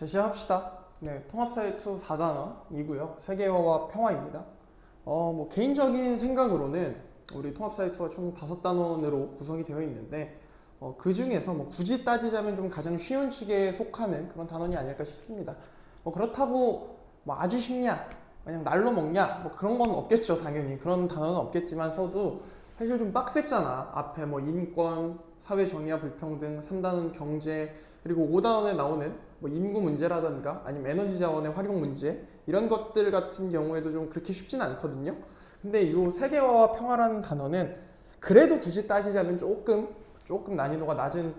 자, 시작합시다. 네, 통합사회 2 4단원이고요. 세계화와 평화입니다. 어, 뭐 개인적인 생각으로는 우리 통합사회 2가 총 5단원으로 구성이 되어 있는데 어, 그 중에서 뭐 굳이 따지자면 좀 가장 쉬운 축에 속하는 그런 단원이 아닐까 싶습니다. 뭐 그렇다고 뭐 아주 쉽냐, 그냥 날로 먹냐, 뭐 그런 건 없겠죠, 당연히. 그런 단어는 없겠지만서도 사실 좀 빡셌잖아. 앞에 뭐 인권, 사회 정의와 불평등, 3단원 경제, 그리고 5단원에 나오는 뭐 인구 문제라든가 아니면 에너지 자원의 활용 문제 이런 것들 같은 경우에도 좀 그렇게 쉽진 않거든요. 근데 이 세계화와 평화라는 단어는 그래도 굳이 따지자면 조금 조금 난이도가 낮은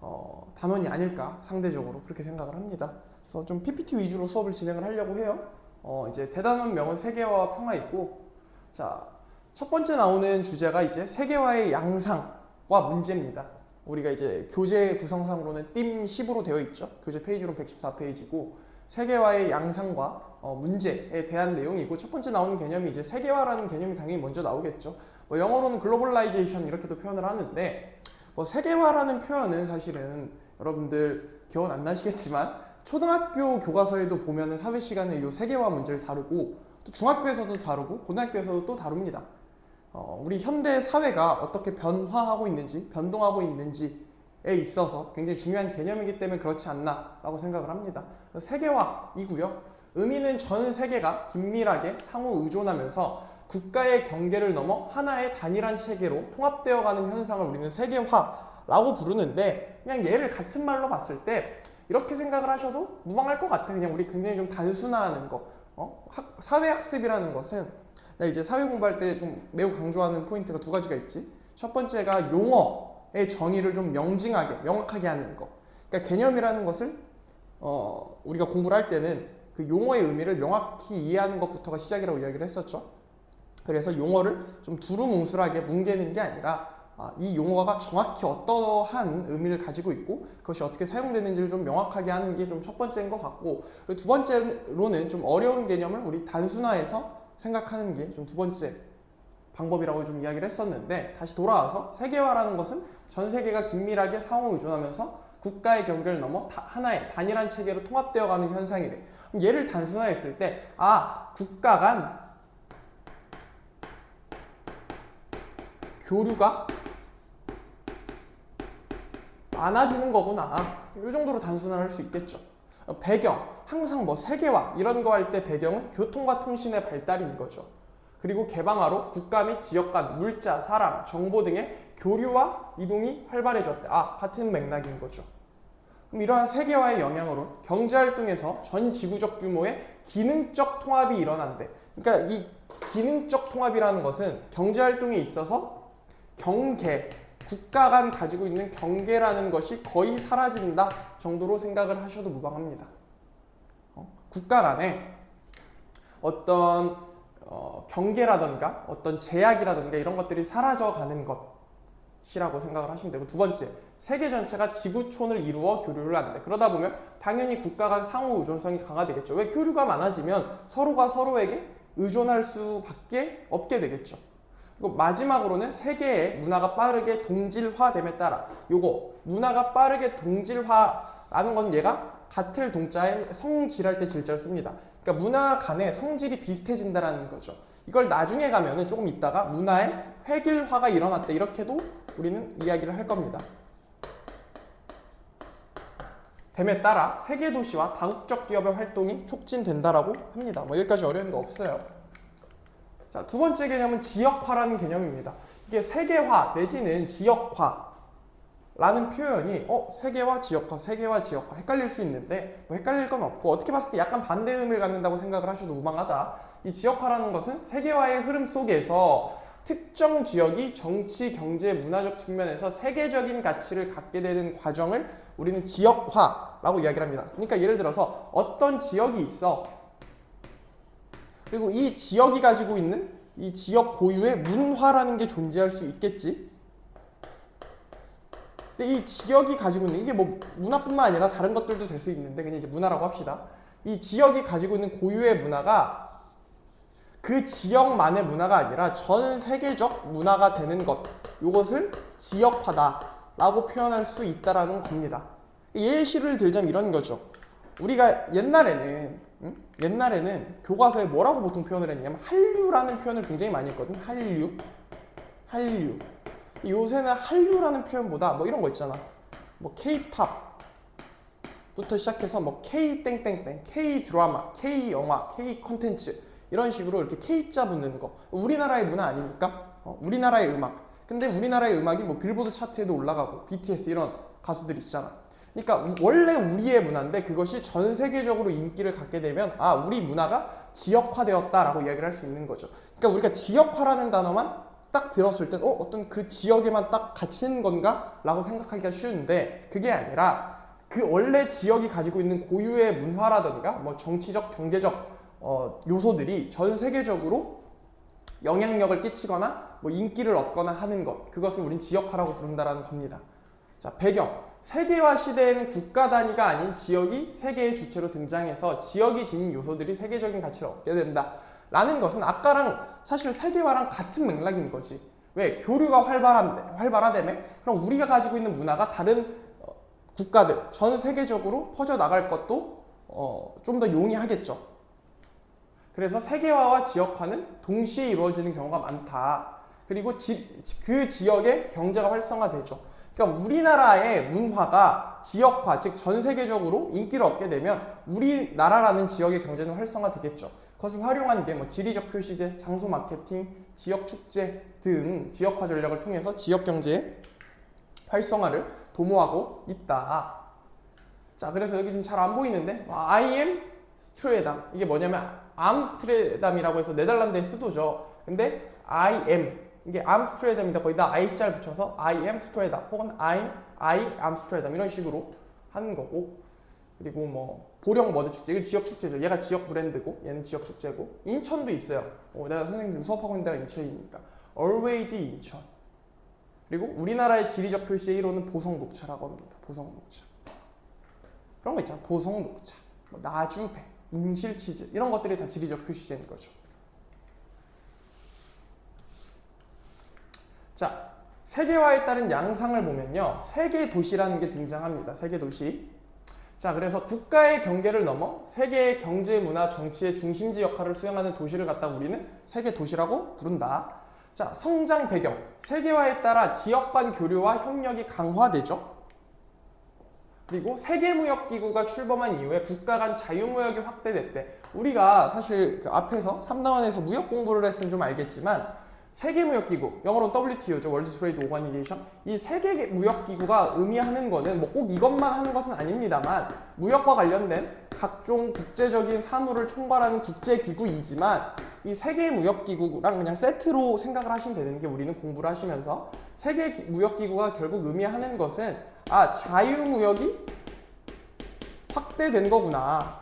어, 단원이 아닐까 상대적으로 그렇게 생각을 합니다. 그래서 좀 PPT 위주로 수업을 진행을 하려고 해요. 어, 이제 대단원 명은 세계화와 평화 있고 자 첫 번째 나오는 주제가 이제 세계화의 양상과 문제입니다. 우리가 이제 교재 구성상으로는 띵 10으로 되어 있죠. 교재 페이지로 114페이지고 세계화의 양상과 어, 문제에 대한 내용이고 첫 번째 나오는 개념이 이제 세계화라는 개념이 당연히 먼저 나오겠죠. 뭐 영어로는 글로벌라이제이션 이렇게도 표현을 하는데 뭐 세계화라는 표현은 사실은 여러분들 기억 안 나시겠지만 초등학교 교과서에도 보면은 사회 시간에 이 세계화 문제를 다루고 또 중학교에서도 다루고 고등학교에서도 또 다룹니다. 어, 우리 현대 사회가 어떻게 변화하고 있는지, 변동하고 있는지에 있어서 굉장히 중요한 개념이기 때문에 그렇지 않나라고 생각을 합니다. 세계화이고요. 의미는 전 세계가 긴밀하게 상호 의존하면서 국가의 경계를 넘어 하나의 단일한 체계로 통합되어가는 현상을 우리는 세계화라고 부르는데 그냥 얘를 같은 말로 봤을 때 이렇게 생각을 하셔도 무방할 것 같아요. 그냥 우리 굉장히 좀 단순화하는 거. 어? 학- 사회학습이라는 것은 나 이제 사회 공부할 때 좀 매우 강조하는 포인트가 두 가지가 있지. 첫 번째가 용어의 정의를 좀 명징하게, 명확하게 하는 거. 그러니까 개념이라는 것을 어, 우리가 공부를 할 때는 그 용어의 의미를 명확히 이해하는 것부터가 시작이라고 이야기를 했었죠. 그래서 용어를 좀 두루뭉술하게 뭉개는 게 아니라 아, 이 용어가 정확히 어떠한 의미를 가지고 있고 그것이 어떻게 사용되는지를 좀 명확하게 하는 게 좀 첫 번째인 것 같고 두 번째로는 좀 어려운 개념을 우리 단순화해서 생각하는 게 좀 두 번째 방법이라고 좀 이야기를 했었는데 다시 돌아와서 세계화라는 것은 전 세계가 긴밀하게 상호 의존하면서 국가의 경계를 넘어 다- 하나의 단일한 체계로 통합되어 가는 현상이래. 그럼 얘를 단순화했을 때 아 국가 간 교류가 많아지는 거구나. 이 정도로 단순화할 수 있겠죠. 어, 배경, 항상 뭐 세계화 이런 거 할 때 배경은 교통과 통신의 발달인 거죠. 그리고 개방화로 국가 및 지역 간 물자, 사람, 정보 등의 교류와 이동이 활발해졌대. 아, 같은 맥락인 거죠. 그럼 이러한 세계화의 영향으로 경제 활동에서 전 지구적 규모의 기능적 통합이 일어난대. 그러니까 이 기능적 통합이라는 것은 경제 활동에 있어서 경계, 국가 간 가지고 있는 경계라는 것이 거의 사라진다 정도로 생각을 하셔도 무방합니다. 어? 국가 간에 어떤 어, 경계라던가 어떤 제약이라던가 이런 것들이 사라져 가는 것이라고 생각을 하시면 되고 두 번째 세계 전체가 지구촌을 이루어 교류를 한다. 그러다 보면 당연히 국가 간 상호 의존성이 강화되겠죠. 왜 교류가 많아지면 서로가 서로에게 의존할 수밖에 없게 되겠죠. 그리고 마지막으로는 세계의 문화가 빠르게 동질화됨에 따라 요거 문화가 빠르게 동질화라는 건 얘가 같을 동자에 성질할 때 질자를 씁니다. 그러니까 문화 간의 성질이 비슷해진다라는 거죠. 이걸 나중에 가면은 조금 있다가 문화의 획일화가 일어났다 이렇게도 우리는 이야기를 할 겁니다. 됨에 따라 세계 도시와 다국적 기업의 활동이 촉진된다라고 합니다. 뭐 여기까지 어려운 거 없어요. 자, 두 번째 개념은 지역화라는 개념입니다. 이게 세계화 내지는 지역화 라는 표현이 어, 세계화, 지역화, 세계화, 지역화 헷갈릴 수 있는데 뭐 헷갈릴 건 없고 어떻게 봤을 때 약간 반대 의미를 갖는다고 생각을 하셔도 무방하다. 이 지역화라는 것은 세계화의 흐름 속에서 특정 지역이 정치, 경제, 문화적 측면에서 세계적인 가치를 갖게 되는 과정을 우리는 지역화라고 이야기를 합니다. 그러니까 예를 들어서 어떤 지역이 있어. 그리고 이 지역이 가지고 있는 이 지역 고유의 문화라는 게 존재할 수 있겠지. 근데 이 지역이 가지고 있는 이게 뭐 문화뿐만 아니라 다른 것들도 될 수 있는데 그냥 이제 문화라고 합시다. 이 지역이 가지고 있는 고유의 문화가 그 지역만의 문화가 아니라 전 세계적 문화가 되는 것. 이것을 지역화다라고 표현할 수 있다라는 겁니다. 예시를 들자면 이런 거죠. 우리가 옛날에는 응? 옛날에는 교과서에 뭐라고 보통 표현을 했냐면 한류라는 표현을 굉장히 많이 했거든요. 한류, 한류. 요새는 한류라는 표현보다 뭐 이런 거 있잖아. 뭐 K-팝부터 시작해서 뭐 K 땡땡땡, K 드라마, K 영화, K 컨텐츠 이런 식으로 이렇게 K자 붙는 거. 우리나라의 문화 아닙니까? 어, 우리나라의 음악. 근데 우리나라의 음악이 뭐 빌보드 차트에도 올라가고 BTS 이런 가수들이 있잖아. 그러니까 원래 우리의 문화인데 그것이 전 세계적으로 인기를 갖게 되면 아 우리 문화가 지역화되었다라고 이야기를 할 수 있는 거죠. 그러니까 우리가 지역화라는 단어만 딱 들었을 땐 어, 어떤 그 지역에만 딱 갇히는 건가 라고 생각하기가 쉬운데 그게 아니라 그 원래 지역이 가지고 있는 고유의 문화라든가 뭐 정치적 경제적 어, 요소들이 전 세계적으로 영향력을 끼치거나 뭐 인기를 얻거나 하는 것 그것을 우린 지역화라고 부른다라는 겁니다. 자 배경 세계화 시대에는 국가 단위가 아닌 지역이 세계의 주체로 등장해서 지역이 지닌 요소들이 세계적인 가치를 얻게 된다. 라는 것은 아까랑 사실 세계화랑 같은 맥락인 거지. 왜? 교류가 활발한, 활발하다며? 그럼 우리가 가지고 있는 문화가 다른 어, 국가들, 전 세계적으로 퍼져나갈 것도 어, 좀 더 용이하겠죠. 그래서 세계화와 지역화는 동시에 이루어지는 경우가 많다. 그리고 지, 그 지역의 경제가 활성화되죠. 그러니까 우리나라의 문화가 지역화, 즉 전 세계적으로 인기를 얻게 되면 우리나라라는 지역의 경제는 활성화되겠죠. 그것을 활용한 게 뭐 지리적 표시제, 장소 마케팅, 지역 축제 등 지역화 전략을 통해서 지역 경제의 활성화를 도모하고 있다. 자, 그래서 여기 지금 잘 안 보이는데 I am 스트레담 이게 뭐냐면 암스트레담이라고 해서 네덜란드의 수도죠. 근데 I am 이게 암스트레담이다. 거기다 I자를 붙여서 I am 스트레담 혹은 I'm I am 스트레담 이런 식으로 하는 거고 그리고 뭐 보령 머드 축제 이거 지역 축제죠. 얘가 지역 브랜드고 얘는 지역 축제고 인천도 있어요. 어, 내가 선생님 수업하고 있는 데가 인천이니까 Always 인천. 그리고 우리나라의 지리적 표시의 1호는 보성녹차라고 합니다. 보성녹차. 그런 거 있잖아. 보성녹차, 뭐 나주배, 임실치즈 이런 것들이 다 지리적 표시제인 거죠. 자, 세계화에 따른 양상을 보면요. 세계 도시라는 게 등장합니다. 세계 도시. 자, 그래서 국가의 경계를 넘어 세계의 경제, 문화, 정치의 중심지 역할을 수행하는 도시를 갖다 우리는 세계 도시라고 부른다. 자, 성장 배경. 세계화에 따라 지역 간 교류와 협력이 강화되죠. 그리고 세계무역기구가 출범한 이후에 국가 간 자유무역이 확대됐대. 우리가 사실 그 앞에서 3단원에서 무역 공부를 했으면 좀 알겠지만 세계무역기구, 영어로는 WTO죠. 월드 트레이드 오가니제이션. 이 세계 무역기구가 의미하는 거는 뭐 꼭 이것만 하는 것은 아닙니다만 무역과 관련된 각종 국제적인 사무를 총괄하는 국제기구이지만 이 세계 무역기구랑 그냥 세트로 생각을 하시면 되는 게 우리는 공부를 하시면서 세계 무역기구가 결국 의미하는 것은 아 자유무역이 확대된 거구나.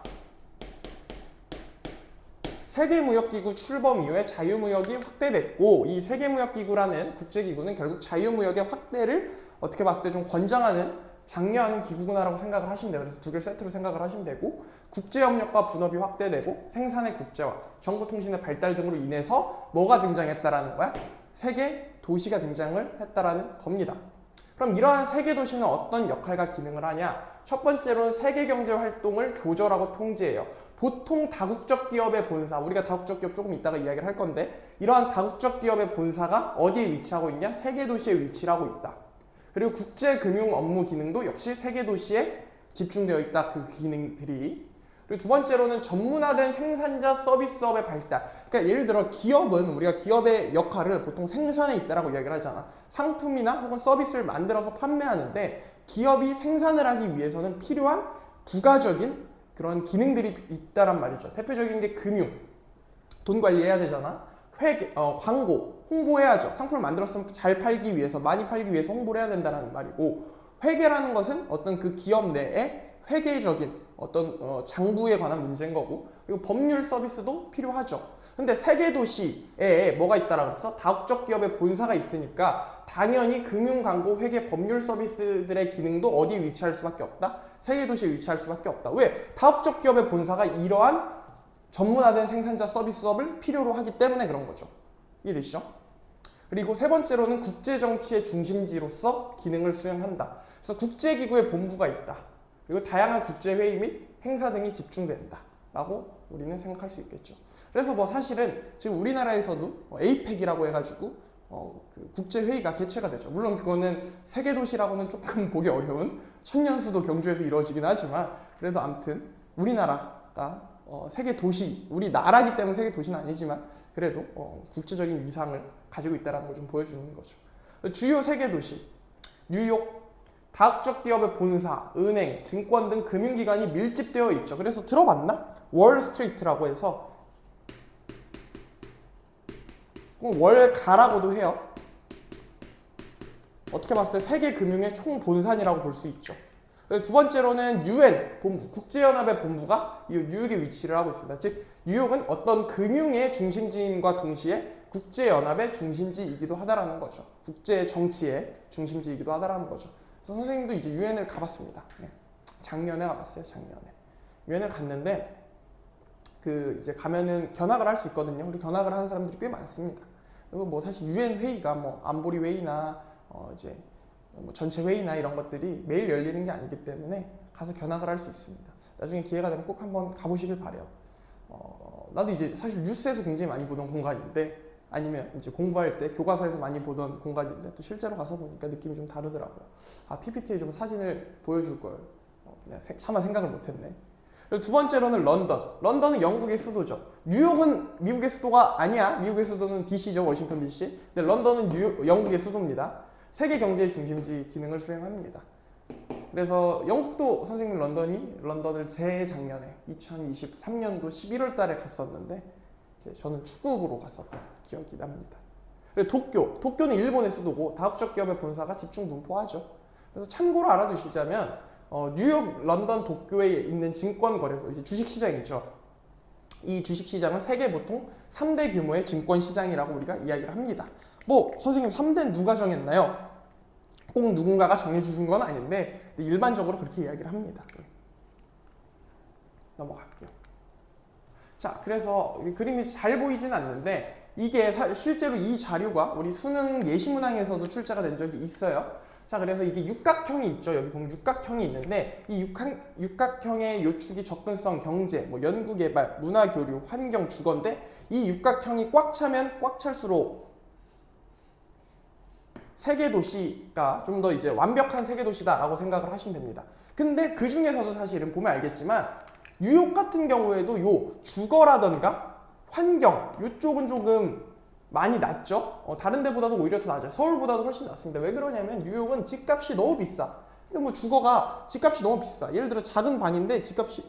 세계무역기구 출범 이후에 자유무역이 확대됐고 이 세계무역기구라는 국제기구는 결국 자유무역의 확대를 어떻게 봤을 때 좀 권장하는 장려하는 기구구나라고 생각을 하시면 돼요. 그래서 두 개를 세트로 생각을 하시면 되고 국제협력과 분업이 확대되고 생산의 국제화, 정보통신의 발달 등으로 인해서 뭐가 등장했다라는 거야? 세계 도시가 등장을 했다라는 겁니다. 그럼 이러한 세계 도시는 어떤 역할과 기능을 하냐? 첫 번째로는 세계 경제 활동을 조절하고 통제해요. 보통 다국적 기업의 본사, 우리가 다국적 기업 조금 이따가 이야기를 할 건데 이러한 다국적 기업의 본사가 어디에 위치하고 있냐? 세계 도시에 위치하고 있다. 그리고 국제 금융 업무 기능도 역시 세계 도시에 집중되어 있다. 그 기능들이. 그리고 두 번째로는 전문화된 생산자 서비스업의 발달. 그러니까 예를 들어 기업은 우리가 기업의 역할을 보통 생산에 있다라고 이야기를 하잖아. 상품이나 혹은 서비스를 만들어서 판매하는데 기업이 생산을 하기 위해서는 필요한 부가적인 그런 기능들이 있다란 말이죠. 대표적인 게 금융, 돈 관리해야 되잖아. 회계, 어, 광고, 홍보해야죠. 상품을 만들었으면 잘 팔기 위해서, 많이 팔기 위해서 홍보를 해야 된다는 말이고, 회계라는 것은 어떤 그 기업 내에 회계적인 어떤 어, 장부에 관한 문제인 거고, 그리고 법률 서비스도 필요하죠. 근데 세계 도시에 뭐가 있다라고 해서 다국적 기업의 본사가 있으니까 당연히 금융 광고 회계 법률 서비스들의 기능도 어디에 위치할 수밖에 없다? 세계 도시에 위치할 수밖에 없다. 왜? 다국적 기업의 본사가 이러한 전문화된 생산자 서비스업을 필요로 하기 때문에 그런 거죠. 이해되시죠? 그리고 세 번째로는 국제 정치의 중심지로서 기능을 수행한다. 그래서 국제기구의 본부가 있다. 그리고 다양한 국제 회의 및 행사 등이 집중된다 라고 우리는 생각할 수 있겠죠. 그래서 뭐 사실은 지금 우리나라에서도 에이펙이라고 해가지고 어, 그 국제 회의가 개최가 되죠. 물론 그거는 세계 도시라고는 조금 보기 어려운 천년수도 경주에서 이루어지긴 하지만 그래도 아무튼 우리나라가 어, 세계 도시, 우리 나라기 때문에 세계 도시는 아니지만 그래도 어, 국제적인 위상을 가지고 있다는 걸 좀 보여주는 거죠. 주요 세계 도시, 뉴욕, 다국적 기업의 본사, 은행, 증권 등 금융기관이 밀집되어 있죠. 그래서 들어봤나? 월스트리트라고 해서 월가라고도 해요. 어떻게 봤을 때 세계 금융의 총 본산이라고 볼 수 있죠. 두 번째로는 UN 본부, 국제연합의 본부가 이 뉴욕에 위치를 하고 있습니다. 즉 뉴욕은 어떤 금융의 중심지인과 동시에 국제연합의 중심지이기도 하다라는 거죠. 국제 정치의 중심지이기도 하다라는 거죠. 선생님도 이제 유엔을 가봤습니다. 네. 작년에 가봤어요. 작년에 유엔을 갔는데 그 이제 가면은 견학을 할 수 있거든요. 우리 견학을 하는 사람들이 꽤 많습니다. 그리고 뭐 사실 유엔 회의가 뭐 안보리 회의나 어 이제 뭐 전체 회의나 이런 것들이 매일 열리는 게 아니기 때문에 가서 견학을 할 수 있습니다. 나중에 기회가 되면 꼭 한번 가보시길 바래요. 어, 나도 이제 사실 뉴스에서 굉장히 많이 보던 공간인데 아니면 이제 공부할 때 교과서에서 많이 보던 공간인데 또 실제로 가서 보니까 느낌이 좀 다르더라고요. 아 PPT에 좀 사진을 보여줄 걸 어, 그냥 세- 차마 생각을 못했네. 그리고 두 번째로는 런던. 런던은 영국의 수도죠. 뉴욕은 미국의 수도가 아니야. 미국의 수도는 DC죠. 워싱턴 DC. 근데 런던은 뉴욕, 영국의 수도입니다. 세계 경제의 중심지 기능을 수행합니다. 그래서 영국도 선생님 런던이 런던을 재작년에 2023년도 11월 달에 갔었는데 이제 저는 축구부로 갔었던 기억이 납니다. 도쿄, 도쿄는 일본의 수도고 다국적 기업의 본사가 집중 분포하죠. 그래서 참고로 알아두시자면 어, 뉴욕, 런던, 도쿄에 있는 증권 거래소, 이제 주식 시장이죠. 이 주식 시장은 세계 보통 3대 규모의 증권 시장이라고 우리가 이야기를 합니다. 뭐 선생님 3대는 누가 정했나요? 꼭 누군가가 정해주신 건 아닌데 일반적으로 그렇게 이야기를 합니다. 네. 넘어갈게요. 자, 그래서 이 그림이 잘 보이진 않는데 이게 사- 실제로 이 자료가 우리 수능 예시문항에서도 출제가 된 적이 있어요. 자, 그래서 이게 육각형이 있죠. 여기 보면 육각형이 있는데 이 육각, 육각형의 요축이 접근성, 경제, 뭐 연구개발, 문화교류, 환경, 주거인데 이 육각형이 꽉 차면 꽉 찰수록 세계 도시가 좀 더 이제 완벽한 세계 도시다라고 생각을 하시면 됩니다. 근데 그 중에서도 사실은 보면 알겠지만 뉴욕 같은 경우에도 요 주거라던가 환경 요쪽은 조금 많이 낮죠. 어, 다른 데보다도 오히려 더 낮아요. 서울보다도 훨씬 낮습니다. 왜 그러냐면 뉴욕은 집값이 너무 비싸. 그러니까 뭐 주거가 집값이 너무 비싸. 예를 들어 작은 방인데 집값이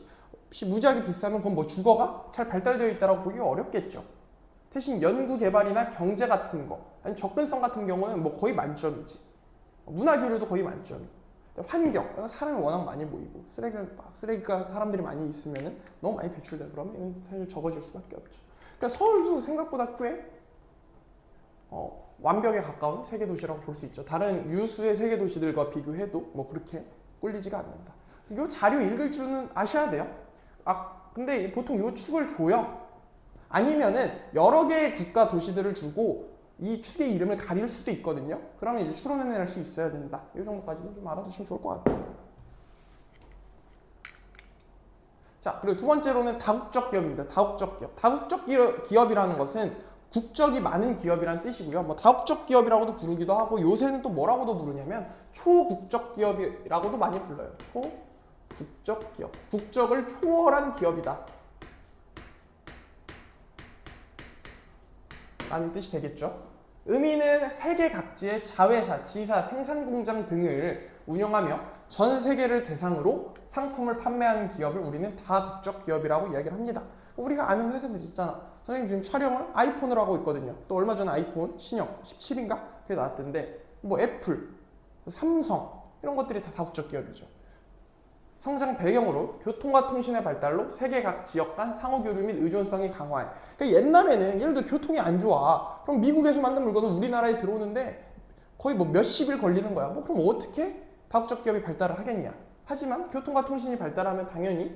시- 무지하게 비싸면 그건 뭐 주거가 잘 발달되어 있다라고 보기가 어렵겠죠. 대신 연구 개발이나 경제 같은 거, 아니 접근성 같은 경우는 뭐 거의 만점이지. 문화 교류도 거의 만점이고. 환경, 그러니까 사람이 워낙 많이 모이고 쓰레기를 쓰레기가 사람들이 많이 있으면 너무 많이 배출돼 그러면 이건 사실 적어질 수밖에 없죠. 그러니까 서울도 생각보다 꽤 어, 완벽에 가까운 세계 도시라고 볼 수 있죠. 다른 유수의 세계 도시들과 비교해도 뭐 그렇게 꿀리지가 않는다. 그래서 이 자료 읽을 줄은 아셔야 돼요. 아 근데 보통 이 축을 줘요. 아니면은 여러 개의 국가 도시들을 주고 이 축의 이름을 가릴 수도 있거든요. 그러면 이제 추론해낼 수 있어야 된다. 이 정도까지는 좀 알아두시면 좋을 것 같아요. 자, 그리고 두 번째로는 다국적 기업입니다. 다국적 기업. 다국적 기업, 기업이라는 것은 국적이 많은 기업이라는 뜻이고요. 뭐 다국적 기업이라고도 부르기도 하고 요새는 또 뭐라고도 부르냐면 초국적 기업이라고도 많이 불러요. 초국적 기업. 국적을 초월한 기업이다. 라는 뜻이 되겠죠. 의미는 세계 각지의 자회사, 지사, 생산 공장 등을 운영하며 전 세계를 대상으로 상품을 판매하는 기업을 우리는 다 국적 기업이라고 이야기를 합니다. 우리가 아는 회사들 있잖아. 선생님 지금 촬영을 아이폰으로 하고 있거든요. 또 얼마 전에 아이폰 신형 17인가 그게 나왔던데 뭐 애플, 삼성 이런 것들이 다 다국적 기업이죠. 성장 배경으로 교통과 통신의 발달로 세계 각 지역 간 상호 교류 및 의존성이 강화해. 그러니까 옛날에는 예를 들어 교통이 안 좋아. 그럼 미국에서 만든 물건은 우리나라에 들어오는데 거의 뭐 몇십일 걸리는 거야. 뭐 그럼 어떻게 다국적 기업이 발달을 하겠냐? 하지만 교통과 통신이 발달하면 당연히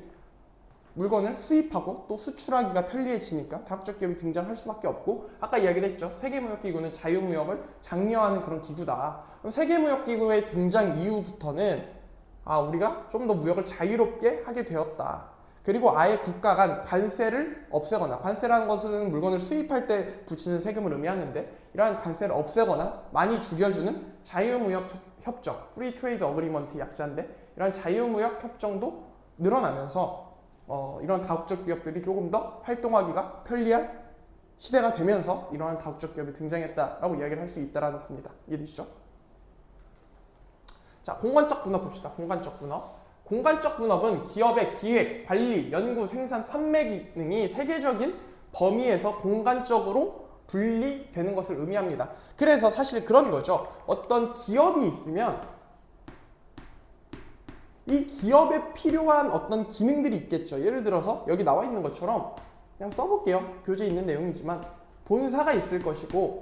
물건을 수입하고 또 수출하기가 편리해지니까 다국적 기업이 등장할 수밖에 없고 아까 이야기를 했죠. 세계무역기구는 자유무역을 장려하는 그런 기구다. 그럼 세계무역기구의 등장 이후부터는 아 우리가 좀 더 무역을 자유롭게 하게 되었다. 그리고 아예 국가 간 관세를 없애거나 관세라는 것은 물건을 수입할 때 붙이는 세금을 의미하는데 이러한 관세를 없애거나 많이 죽여주는 자유무역 협정, Free Trade Agreement 약자인데 이러한 자유무역 협정도 늘어나면서 어, 이런 다국적 기업들이 조금 더 활동하기가 편리한 시대가 되면서 이러한 다국적 기업이 등장했다라고 이야기를 할 수 있다라는 겁니다. 이해되시죠? 자, 공간적 분업 봅시다. 공간적 분업. 공간적 분업은 기업의 기획, 관리, 연구, 생산, 판매 기능이 세계적인 범위에서 공간적으로 분리되는 것을 의미합니다. 그래서 사실 그런 거죠. 어떤 기업이 있으면 이 기업에 필요한 어떤 기능들이 있겠죠. 예를 들어서 여기 나와 있는 것처럼 그냥 써볼게요. 교재에 있는 내용이지만 본사가 있을 것이고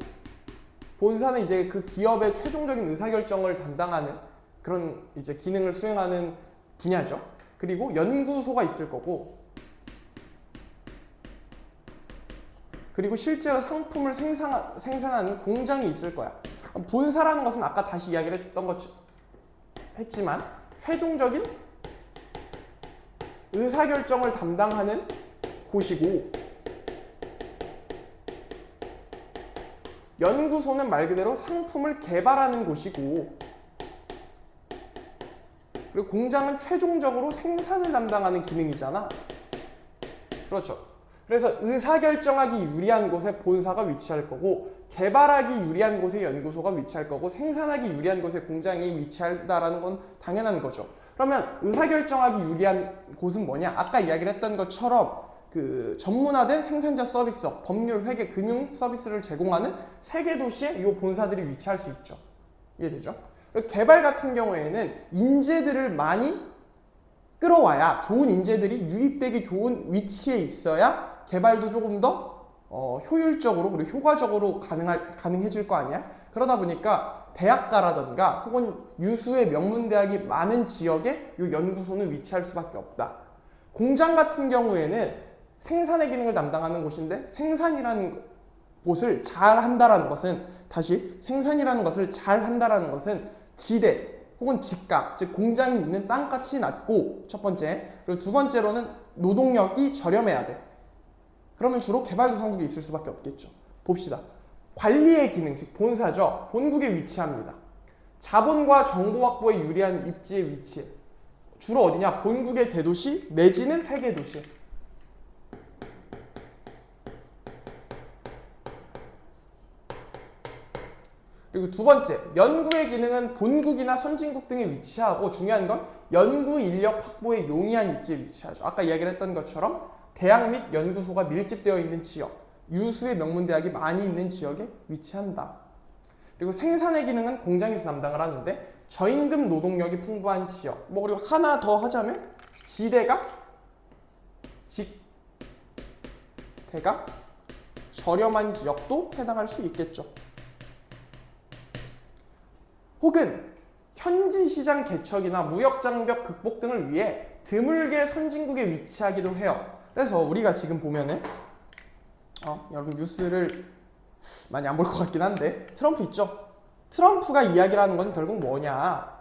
본사는 이제 그 기업의 최종적인 의사결정을 담당하는 그런 이제 기능을 수행하는 분야죠. 그리고 연구소가 있을 거고 그리고 실제로 상품을 생산, 생산하는 공장이 있을 거야. 본사라는 것은 아까 다시 이야기를 했던 것 했지만 최종적인 의사결정을 담당하는 곳이고 연구소는 말 그대로 상품을 개발하는 곳이고 그리고 공장은 최종적으로 생산을 담당하는 기능이잖아. 그렇죠. 그래서 의사결정하기 유리한 곳에 본사가 위치할 거고 개발하기 유리한 곳에 연구소가 위치할 거고 생산하기 유리한 곳에 공장이 위치한다라는 건 당연한 거죠. 그러면 의사결정하기 유리한 곳은 뭐냐? 아까 이야기를 했던 것처럼 그 전문화된 생산자 서비스업, 법률, 회계, 금융 서비스를 제공하는 세계 도시에 이 본사들이 위치할 수 있죠. 이해되죠? 개발 같은 경우에는 인재들을 많이 끌어와야 좋은 인재들이 유입되기 좋은 위치에 있어야 개발도 조금 더 어, 효율적으로 그리고 효과적으로 가능할, 가능해질 거 아니야? 그러다 보니까 대학가라던가 혹은 유수의 명문대학이 많은 지역에 이 연구소는 위치할 수밖에 없다. 공장 같은 경우에는 생산의 기능을 담당하는 곳인데 생산이라는 곳을 잘 한다라는 것은 다시 생산이라는 것을 잘 한다라는 것은 지대 혹은 집값 즉 공장이 있는 땅값이 낮고 첫 번째 그리고 두 번째로는 노동력이 저렴해야 돼. 그러면 주로 개발도상국에 있을 수밖에 없겠죠. 봅시다. 관리의 기능 즉 본사죠. 본국에 위치합니다. 자본과 정보 확보에 유리한 입지에 위치해. 주로 어디냐? 본국의 대도시 내지는 세계 도시. 그리고 두 번째, 연구의 기능은 본국이나 선진국 등에 위치하고 중요한 건 연구 인력 확보에 용이한 입지에 위치하죠. 아까 이야기를 했던 것처럼 대학 및 연구소가 밀집되어 있는 지역, 유수의 명문대학이 많이 있는 지역에 위치한다. 그리고 생산의 기능은 공장에서 담당을 하는데 저임금 노동력이 풍부한 지역. 뭐 그리고 하나 더 하자면 지대가 직대가 저렴한 지역도 해당할 수 있겠죠. 혹은 현지 시장 개척이나 무역 장벽 극복 등을 위해 드물게 선진국에 위치하기도 해요. 그래서 우리가 지금 보면은 어, 여러분 뉴스를 많이 안 볼 것 같긴 한데 트럼프 있죠? 트럼프가 이야기를 하는 건 결국 뭐냐?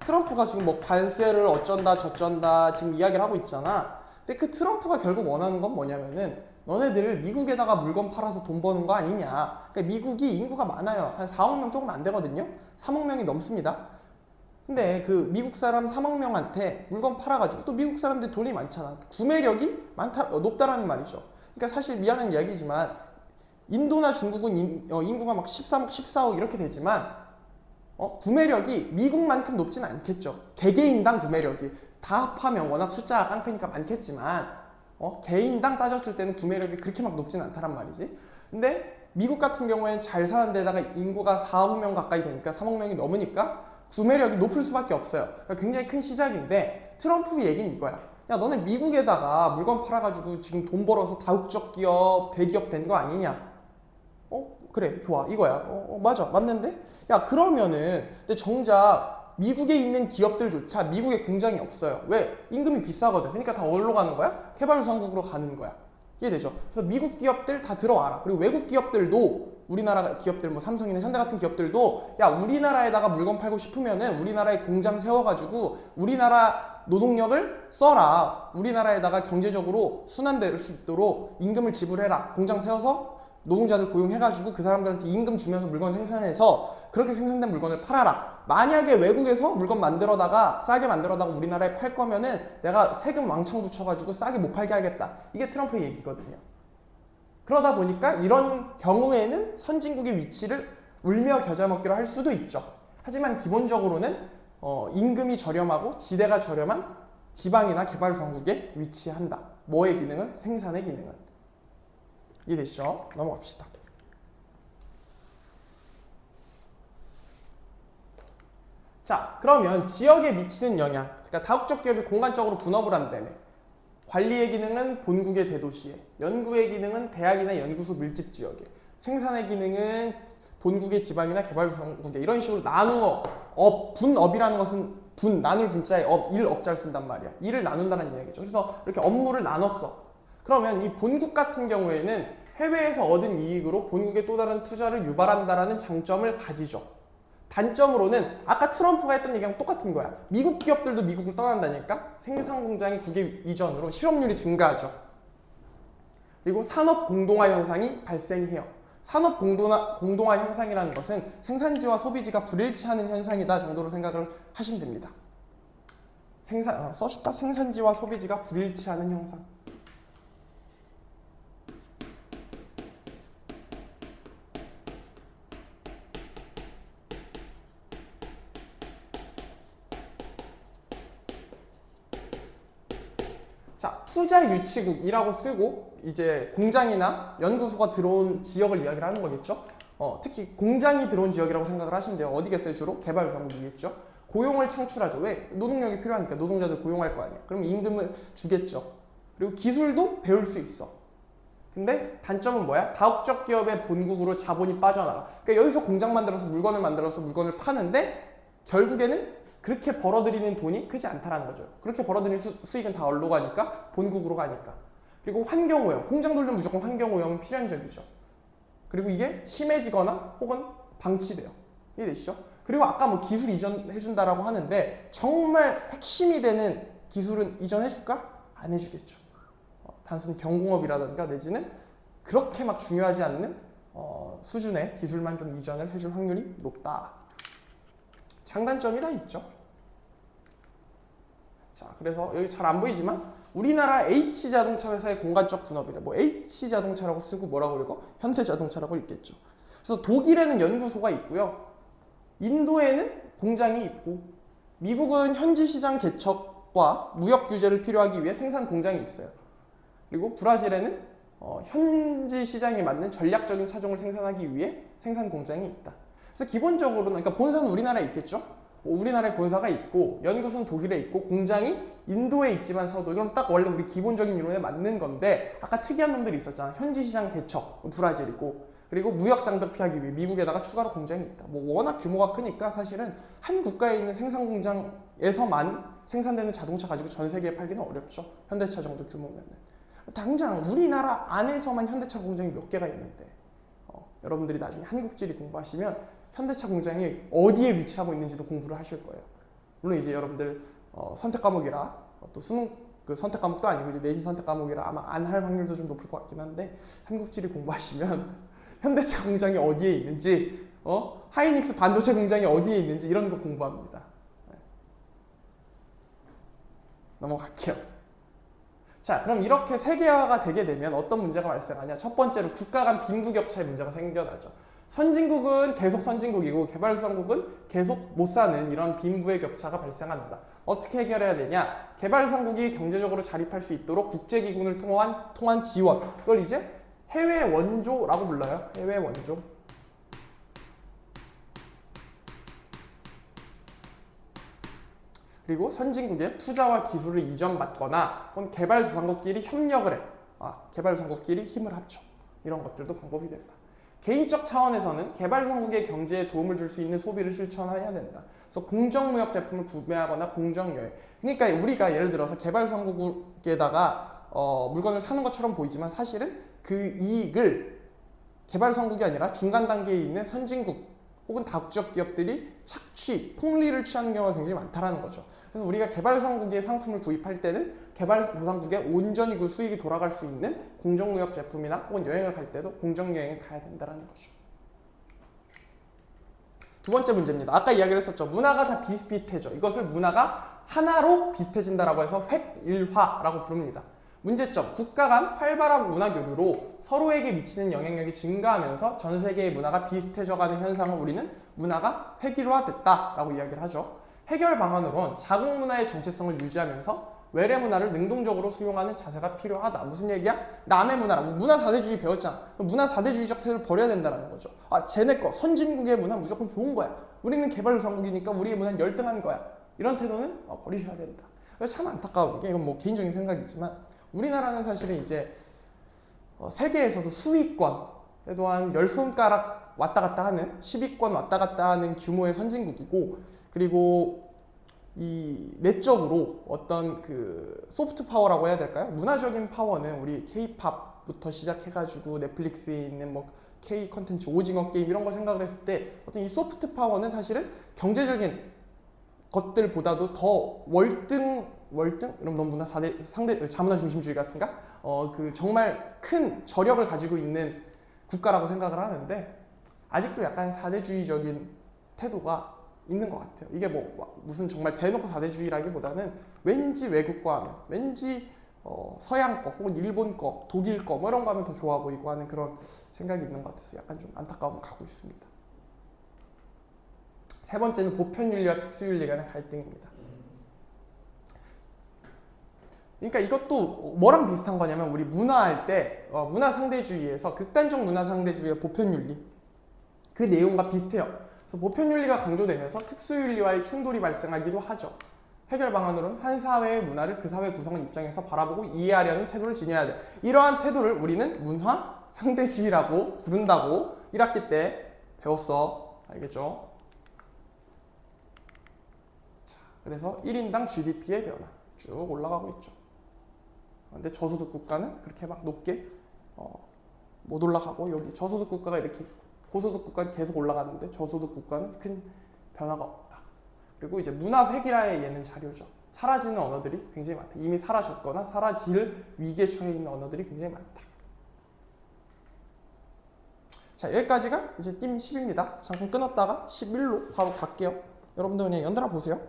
트럼프가 지금 뭐 관세를 어쩐다 저쩐다 지금 이야기를 하고 있잖아. 근데 그 트럼프가 결국 원하는 건 뭐냐면은 너네들 미국에다가 물건 팔아서 돈 버는 거 아니냐. 그러니까 미국이 인구가 많아요. 한 4억 명 조금 안 되거든요. 3억 명이 넘습니다. 근데 그 미국 사람 3억 명한테 물건 팔아가지고 또 미국 사람들 돈이 많잖아. 구매력이 많다, 어, 높다라는 말이죠. 그러니까 사실 미안한 이야기지만 인도나 중국은 인, 어, 인구가 막 13억, 14억 이렇게 되지만 어, 구매력이 미국만큼 높지는 않겠죠. 개개인당 구매력이 다 합하면 워낙 숫자가 깡패니까 많겠지만 어, 개인당 따졌을 때는 구매력이 그렇게 막 높진 않다란 말이지. 근데 미국 같은 경우에는 잘 사는 데다가 인구가 4억 명 가까이 되니까 3억 명이 넘으니까 구매력이 높을 수밖에 없어요. 그러니까 굉장히 큰 시작인데 트럼프 얘기는 이거야. 야 너네 미국에다가 물건 팔아가지고 지금 돈 벌어서 다국적 기업, 대기업 된 거 아니냐? 어 그래 좋아 이거야. 어, 어, 맞아 맞는데? 야 그러면은 근데 정작 미국에 있는 기업들조차 미국에 공장이 없어요. 왜? 임금이 비싸거든. 그러니까 다 어디로 가는 거야? 개발도상국으로 가는 거야. 이해되죠? 그래서 미국 기업들 다 들어와라. 그리고 외국 기업들도 우리나라 기업들 뭐 삼성이나 현대 같은 기업들도 야 우리나라에다가 물건 팔고 싶으면은 우리나라에 공장 세워가지고 우리나라 노동력을 써라 우리나라에다가 경제적으로 순환될 수 있도록 임금을 지불해라 공장 세워서 노동자들 고용해가지고 그 사람들한테 임금 주면서 물건 생산해서 그렇게 생산된 물건을 팔아라 만약에 외국에서 물건 만들어다가 싸게 만들어다가 우리나라에 팔 거면은 내가 세금 왕창 붙여가지고 싸게 못 팔게 하겠다 이게 트럼프의 얘기거든요 그러다 보니까 이런 경우에는 선진국의 위치를 울며 겨자 먹기로 할 수도 있죠. 하지만 기본적으로는 어, 임금이 저렴하고 지대가 저렴한 지방이나 개발성국에 위치한다. 뭐의 기능은? 생산의 기능은. 이해되시죠? 넘어갑시다. 자, 그러면 지역에 미치는 영향. 그러니까 다국적 기업이 공간적으로 분업을 한다며. 관리의 기능은 본국의 대도시에, 연구의 기능은 대학이나 연구소 밀집 지역에, 생산의 기능은 본국의 지방이나 개발국에 이런 식으로 나누어 업 분업이라는 것은 분 나눌 분자에 업 일 업자를 쓴단 말이야. 일을 나눈다는 이야기죠. 그래서 이렇게 업무를 나눴어. 그러면 이 본국 같은 경우에는 해외에서 얻은 이익으로 본국의 또 다른 투자를 유발한다라는 장점을 가지죠. 단점으로는 아까 트럼프가 했던 얘기랑 똑같은 거야. 미국 기업들도 미국을 떠난다니까 생산 공장이 국외 이전으로 실업률이 증가하죠. 그리고 산업 공동화 현상이 발생해요. 산업 공동화, 공동화 현상이라는 것은 생산지와 소비지가 불일치하는 현상이다 정도로 생각을 하시면 됩니다. 생산 어, 써줄까? 생산지와 소비지가 불일치하는 현상. 자, 투자 유치국이라고 쓰고 이제 공장이나 연구소가 들어온 지역을 이야기를 하는 거겠죠. 어, 특히 공장이 들어온 지역이라고 생각을 하시면 돼요. 어디겠어요? 주로 개발상국이겠죠. 고용을 창출하죠. 왜? 노동력이 필요하니까 노동자들 고용할 거 아니야. 그럼 임금을 주겠죠. 그리고 기술도 배울 수 있어. 근데 단점은 뭐야? 다국적 기업의 본국으로 자본이 빠져나가. 그러니까 여기서 공장 만들어서 물건을 만들어서 물건을 파는데 결국에는 그렇게 벌어들이는 돈이 크지 않다라는 거죠. 그렇게 벌어들이는 수, 수익은 다 얼로 가니까 본국으로 가니까. 그리고 환경오염. 공장 돌리면 무조건 환경오염은 필연적이죠. 그리고 이게 심해지거나 혹은 방치돼요. 이해되시죠? 그리고 아까 뭐 기술 이전해준다라고 하는데 정말 핵심이 되는 기술은 이전해줄까? 안 해주겠죠. 어, 단순 경공업이라든가 내지는 그렇게 막 중요하지 않는 어, 수준의 기술만 좀 이전을 해줄 확률이 높다. 장단점이 다 있죠. 자, 그래서 여기 잘 안 보이지만 우리나라 H 자동차 회사의 공간적 분업이래. 뭐 H 자동차라고 쓰고 뭐라고 읽어? 현대 자동차라고 읽겠죠. 그래서 독일에는 연구소가 있고요. 인도에는 공장이 있고 미국은 현지 시장 개척과 무역 규제를 필요하기 위해 생산 공장이 있어요. 그리고 브라질에는 어, 현지 시장에 맞는 전략적인 차종을 생산하기 위해 생산 공장이 있다. 그래서 기본적으로는 그러니까 본사는 우리나라에 있겠죠. 뭐 우리나라에 본사가 있고 연구소는 독일에 있고 공장이 인도에 있지만 서도 이건 딱 원래 우리 기본적인 이론에 맞는 건데 아까 특이한 놈들이 있었잖아. 현지 시장 개척 브라질이고 그리고 무역 장벽 피하기 위해 미국에다가 추가로 공장이 있다. 뭐 워낙 규모가 크니까 사실은 한 국가에 있는 생산 공장에서만 생산되는 자동차 가지고 전 세계에 팔기는 어렵죠. 현대차 정도 규모면은 당장 우리나라 안에서만 현대차 공장이 몇 개가 있는데 어, 여러분들이 나중에 한국지리 공부하시면 현대차 공장이 어디에 위치하고 있는지도 공부를 하실 거예요. 물론 이제 여러분들 어, 선택 과목이라 어, 또 수능 그 선택 과목도 아니고 이제 내신 선택 과목이라 아마 안 할 확률도 좀 높을 것 같긴 한데 한국지리 공부하시면 현대차 공장이 어디에 있는지 어? 하이닉스 반도체 공장이 어디에 있는지 이런 거 공부합니다. 네. 넘어갈게요. 자, 그럼 이렇게 세계화가 되게 되면 어떤 문제가 발생하냐? 첫 번째로 국가 간 빈부 격차의 문제가 생겨나죠. 선진국은 계속 선진국이고 개발상국은 계속 못 사는 이런 빈부의 격차가 발생한다. 어떻게 해결해야 되냐? 개발상국이 경제적으로 자립할 수 있도록 국제기금을 통한, 통한 지원. 그걸 이제 해외 원조라고 불러요. 해외 원조. 그리고 선진국의 투자와 기술을 이전받거나 혹은 개발도상국끼리 협력을 해. 아, 개발도상국끼리 힘을 합쳐. 이런 것들도 방법이 된다. 개인적 차원에서는 개발상국의 경제에 도움을 줄 수 있는 소비를 실천해야 된다. 그래서 공정무역 제품을 구매하거나 공정여행. 그러니까 우리가 예를 들어서 개발상국에다가 어, 물건을 사는 것처럼 보이지만 사실은 그 이익을 개발선국이 아니라 중간 단계에 있는 선진국 혹은 다국적 기업들이 착취, 폭리를 취하는 경우가 굉장히 많다라는 거죠. 그래서 우리가 개발선국의 상품을 구입할 때는 개발도상국에 온전히 그 수익이 돌아갈 수 있는 공정무역 제품이나 혹은 여행을 갈 때도 공정여행을 가야 된다는 거죠. 두 번째 문제입니다. 아까 이야기를 했었죠. 문화가 다 비슷비슷해져. 이것을 문화가 하나로 비슷해진다라고 해서 획일화라고 부릅니다. 문제점, 국가 간 활발한 문화 교류로 서로에게 미치는 영향력이 증가하면서 전 세계의 문화가 비슷해져가는 현상을 우리는 문화가 획일화됐다라고 이야기를 하죠. 해결 방안으론 자국 문화의 정체성을 유지하면서 외래 문화를 능동적으로 수용하는 자세가 필요하다. 무슨 얘기야? 남의 문화라. 문화 사대주의 배웠잖아. 문화 사대주의적 태도를 버려야 된다는 거죠. 아, 쟤네 거 선진국의 문화 무조건 좋은 거야. 우리는 개발도상국이니까 우리의 문화는 열등한 거야. 이런 태도는 어, 버리셔야 된다. 참 안타까운 게 이건 뭐 개인적인 생각이지만 우리나라는 사실은 이제 어, 세계에서도 수위권 그래도 한 열 손가락 왔다 갔다 하는 10위권 왔다 갔다 하는 규모의 선진국이고 그리고 이 내적으로 어떤 그 소프트 파워라고 해야 될까요? 문화적인 파워는 우리 K-팝부터 시작해가지고 넷플릭스에 있는 뭐 K 컨텐츠 오징어 게임 이런 거 생각을 했을 때 어떤 이 소프트 파워는 사실은 경제적인 것들보다도 더 월등 월등 이런 너무 문화 사대, 상대 자문화 중심주의 같은가? 어 그 정말 큰 저력을 가지고 있는 국가라고 생각을 하는데 아직도 약간 사대주의적인 태도가 있는 것 같아요. 이게 뭐 무슨 정말 대놓고 사대주의라기보다는 왠지 외국과 하면 왠지 어, 서양 거 혹은 일본 거 독일 거 뭐 이런 거 하면 더 좋아 보이고 하는 그런 생각이 있는 것 같아서 약간 좀 안타까움을 갖고 있습니다. 세 번째는 보편윤리와 특수윤리 간의 갈등입니다. 그러니까 이것도 뭐랑 비슷한 거냐면 우리 문화할 때 어, 문화 상대주의에서 극단적 문화 상대주의의 보편윤리 그 내용과 비슷해요. 그래서 보편윤리가 강조되면서 특수윤리와의 충돌이 발생하기도 하죠. 해결 방안으로는 한 사회의 문화를 그 사회 구성원 입장에서 바라보고 이해하려는 태도를 지녀야 돼. 이러한 태도를 우리는 문화 상대주의라고 부른다고 1학기 때 배웠어. 알겠죠? 자, 그래서 1인당 GDP의 변화 쭉 올라가고 있죠. 근데 저소득 국가는 그렇게 막 높게 어, 못 올라가고 여기 저소득 국가가 이렇게 고소득 국가는 계속 올라가는데 저소득 국가는 큰 변화가 없다. 그리고 이제 문화 획일화의 예는 자료죠. 사라지는 언어들이 굉장히 많다. 이미 사라졌거나 사라질 위기에 처해 있는 언어들이 굉장히 많다. 자 여기까지가 이제 띵 10입니다. 잠깐 끊었다가 11로 바로 갈게요. 여러분들 그냥 연달아 보세요.